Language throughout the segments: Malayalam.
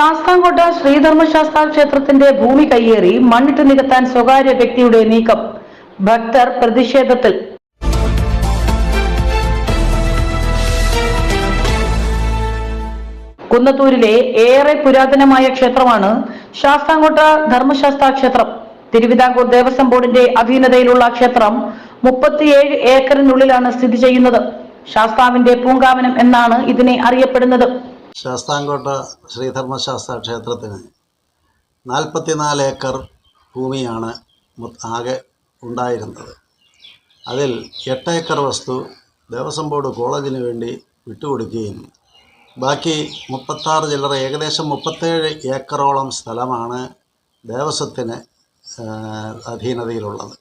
ശാസ്താംകോട്ട ശ്രീധർമ്മശാസ്ത്ര ക്ഷേത്രത്തിന്റെ ഭൂമി കയ്യേറി മണ്ണിട്ട് നികത്താൻ സ്വകാര്യ വ്യക്തിയുടെ നീക്കം. ഭക്തർ പ്രതിഷേധത്തിൽ. കുന്നത്തൂരിലെ ഏറെ പുരാതനമായ ക്ഷേത്രമാണ് ശാസ്താംകോട്ട ധർമ്മശാസ്ത്ര ക്ഷേത്രം. തിരുവിതാംകൂർ ദേവസ്വം ബോർഡിന്റെ അധീനതയിലുള്ള ക്ഷേത്രം മുപ്പത്തിയേഴ് ഏക്കറിനുള്ളിലാണ് സ്ഥിതി ചെയ്യുന്നത്. ശാസ്താവിന്റെ പൂങ്കാവനം എന്നാണ് ഇതിനെ അറിയപ്പെടുന്നത്. ശാസ്താംകോട്ട ശ്രീധർമ്മശാസ്ത്ര ക്ഷേത്രത്തിന് നാൽപ്പത്തിനാല് ഏക്കർ ഭൂമിയാണ് ആകെ ഉണ്ടായിരുന്നത്. അതിൽ എട്ട് ഏക്കർ വസ്തു ദേവസ്വം ബോർഡ് കോളേജിന് വേണ്ടി വിട്ടുകൊടുക്കുകയും ബാക്കി മുപ്പത്താറ് ചില്ലറ ഏകദേശം മുപ്പത്തേഴ് ഏക്കറോളം സ്ഥലമാണ് ദേവസ്വത്തിന് അധീനതയിലുള്ളത്.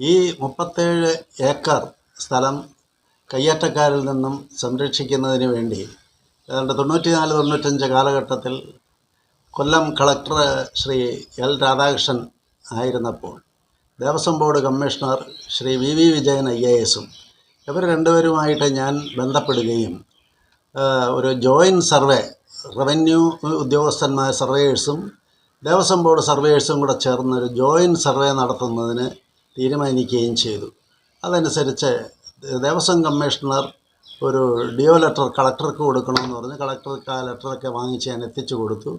ഈ മുപ്പത്തേഴ് ഏക്കർ സ്ഥലം കയ്യേറ്റക്കാരിൽ നിന്നും സംരക്ഷിക്കുന്നതിന് വേണ്ടി ഏതാണ്ട് തൊണ്ണൂറ്റി നാല് തൊണ്ണൂറ്റഞ്ച് കാലഘട്ടത്തിൽ കൊല്ലം കളക്ടർ ശ്രീ എൽ രാധാകൃഷ്ണൻ ആയിരുന്നപ്പോൾ Devaswom board commissioner Shri V V Vijayan I A എസും ഇവർ രണ്ടുപേരുമായിട്ട് ഞാൻ ബന്ധപ്പെടുകയും ഒരു ജോയിന്റ് സർവേ റവന്യൂ ഉദ്യോഗസ്ഥന്മാർ സർവേഴ്സും ദേവസ്വം ബോർഡ് സർവേയേഴ്സും കൂടെ ചേർന്ന് ഒരു ജോയിന്റ് സർവേ നടത്തുന്നതിന് തീരുമാനിക്കുകയും ചെയ്തു. അതനുസരിച്ച് ദേവസ്വം കമ്മീഷണർ ഒരു ഡിയോ ലെറ്റർ കളക്ടർക്ക് കൊടുക്കണമെന്ന് പറഞ്ഞ് കളക്ടർക്ക് ആ ലെറ്ററൊക്കെ വാങ്ങിച്ച് ഞാൻ എത്തിച്ചു കൊടുത്തു.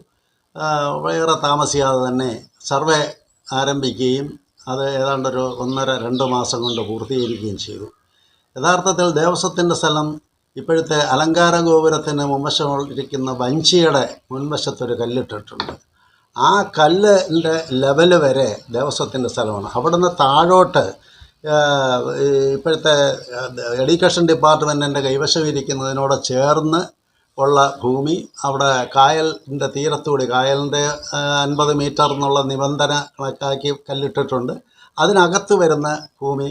വേറെ താമസിയാതെ തന്നെ സർവേ ആരംഭിക്കുകയും അത് ഏതാണ്ടൊരു ഒന്നര രണ്ട് മാസം കൊണ്ട് പൂർത്തീകരിക്കുകയും ചെയ്തു. യഥാർത്ഥത്തിൽ ദേവസ്വത്തിന്റെ സ്ഥലം ഇപ്പോഴത്തെ അലങ്കാര ഗോപുരത്തിന് മുൻവശം ഇരിക്കുന്ന വഞ്ചിയുടെ മുൻവശത്തൊരു കല്ലിട്ടിട്ടുണ്ട്. ആ കല്ലിന്റെ ലെവൽ വരെ ദേവസ്വത്തിന്റെ സ്ഥലമാണ്. അവിടുന്ന് താഴോട്ട് ഇപ്പോഴത്തെ എഡ്യൂക്കേഷൻ ഡിപ്പാർട്ട്മെന്റിന്റെ കൈവശം ഇരിക്കുന്നതിനോട് ചേർന്ന് ഉള്ള ഭൂമി അവിടെ കായലിന്റെ തീരത്തുകൂടി കായലിന്റെ അൻപത് മീറ്റർ എന്നുള്ള നിബന്ധന കണക്കാക്കി കല്ലിട്ടിട്ടുണ്ട്. അതിനകത്ത് വരുന്ന ഭൂമി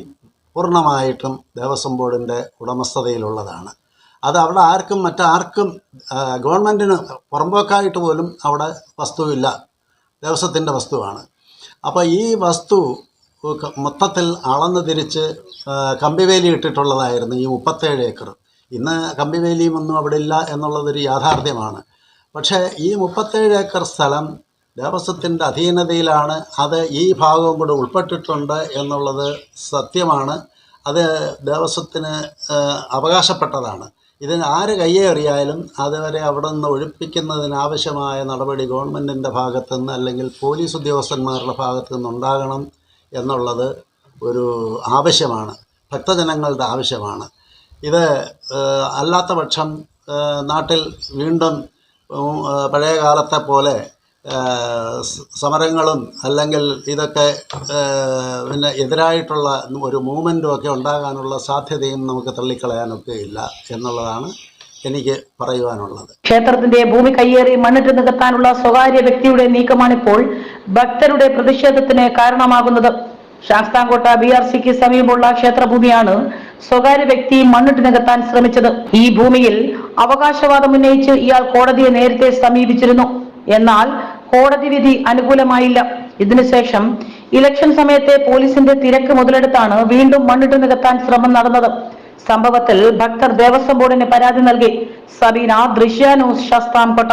പൂർണമായിട്ടും ദേവസ്വം ബോർഡിന്റെ ഉടമസ്ഥതയിലുള്ളതാണ്. അത് അവിടെ ആർക്കും മറ്റാർക്കും ഗവൺമെന്റിന് പുറമ്പോക്കായിട്ട് പോലും അവിടെ വസ്തുവില്ല. ദേവസ്വത്തിന്റെ വസ്തുവാണ്. അപ്പോൾ ഈ വസ്തു മൊത്തത്തിൽ അളന്ന് തിരിച്ച് കമ്പിവേലി ഇട്ടിട്ടുള്ളതായിരുന്നു ഈ മുപ്പത്തേഴ് ഏക്കർ. ഇന്ന് കമ്പിവേലിയും ഒന്നും അവിടെ ഇല്ല എന്നുള്ളതൊരു യാഥാർത്ഥ്യമാണ്. പക്ഷേ ഈ മുപ്പത്തേഴ് ഏക്കർ സ്ഥലം ദേവസ്വത്തിന്റെ അധീനതയിലാണ്. അത് ഈ ഭാഗവും കൂടെ ഉൾപ്പെട്ടിട്ടുണ്ട് എന്നുള്ളത് സത്യമാണ്. അത് ദേവസ്വത്തിന് അവകാശപ്പെട്ടതാണ്. ഇതിന് ആര് കയ്യേറിയാലും അതുവരെ അവിടെ നിന്ന് ഒഴിപ്പിക്കുന്നതിനാവശ്യമായ നടപടി ഗവൺമെന്റിന്റെ ഭാഗത്തുനിന്ന് അല്ലെങ്കിൽ പോലീസ് ഉദ്യോഗസ്ഥന്മാരുടെ ഭാഗത്തു നിന്നുണ്ടാകണം എന്നുള്ളത് ഒരു ആവശ്യമാണ്. ഭക്തജനങ്ങളുടെ ആവശ്യമാണ്. ഇത് അല്ലാത്ത പക്ഷം നാട്ടിൽ വീണ്ടും പഴയ കാലത്തെ പോലെ സമരങ്ങളും അല്ലെങ്കിൽ ഇതൊക്കെ പിന്നെ എതിരായിട്ടുള്ള ഒരു മൂവ്മെന്റും ഒക്കെ ഉണ്ടാകാനുള്ള സാധ്യതയും നമുക്ക് തള്ളിക്കളയാനൊക്കെ ഇല്ല എന്നുള്ളതാണ് എനിക്ക് പറയുവാനുള്ളത്. ക്ഷേത്രത്തിന്റെ ഭൂമി കയ്യേറി മണ്ണിട്ട് നികത്താനുള്ള സ്വകാര്യ വ്യക്തിയുടെ നീക്കമാണിപ്പോൾ ഭക്തരുടെ പ്രതിഷേധത്തിന് കാരണമാകുന്നത്. ശാസ്താംകോട്ട ബി ആർ സിക്ക് സമീപമുള്ള ക്ഷേത്രഭൂമിയാണ് സ്വകാര്യ വ്യക്തി മണ്ണിട്ട് നികത്താൻ ശ്രമിച്ചത്. ഈ ഭൂമിയിൽ അവകാശവാദം ഉന്നയിച്ച് ഇയാൾ കോടതിയെ നേരത്തെ സമീപിച്ചിരുന്നു. എന്നാൽ കോടതി വിധി അനുകൂലമായില്ല. ഇതിനുശേഷം ഇലക്ഷൻ സമയത്തെ പോലീസിന്റെ തിരക്ക് മുതലെടുത്താണ് വീണ്ടും മണ്ണിട്ട് നികത്താൻ ശ്രമം നടന്നത്. സംഭവത്തിൽ ഭക്തർ ദേവസ്വം ബോർഡിന് പരാതി നൽകി. സബീന ദൃശ്യാനൂസ് ശാസ്താംകോട്ട.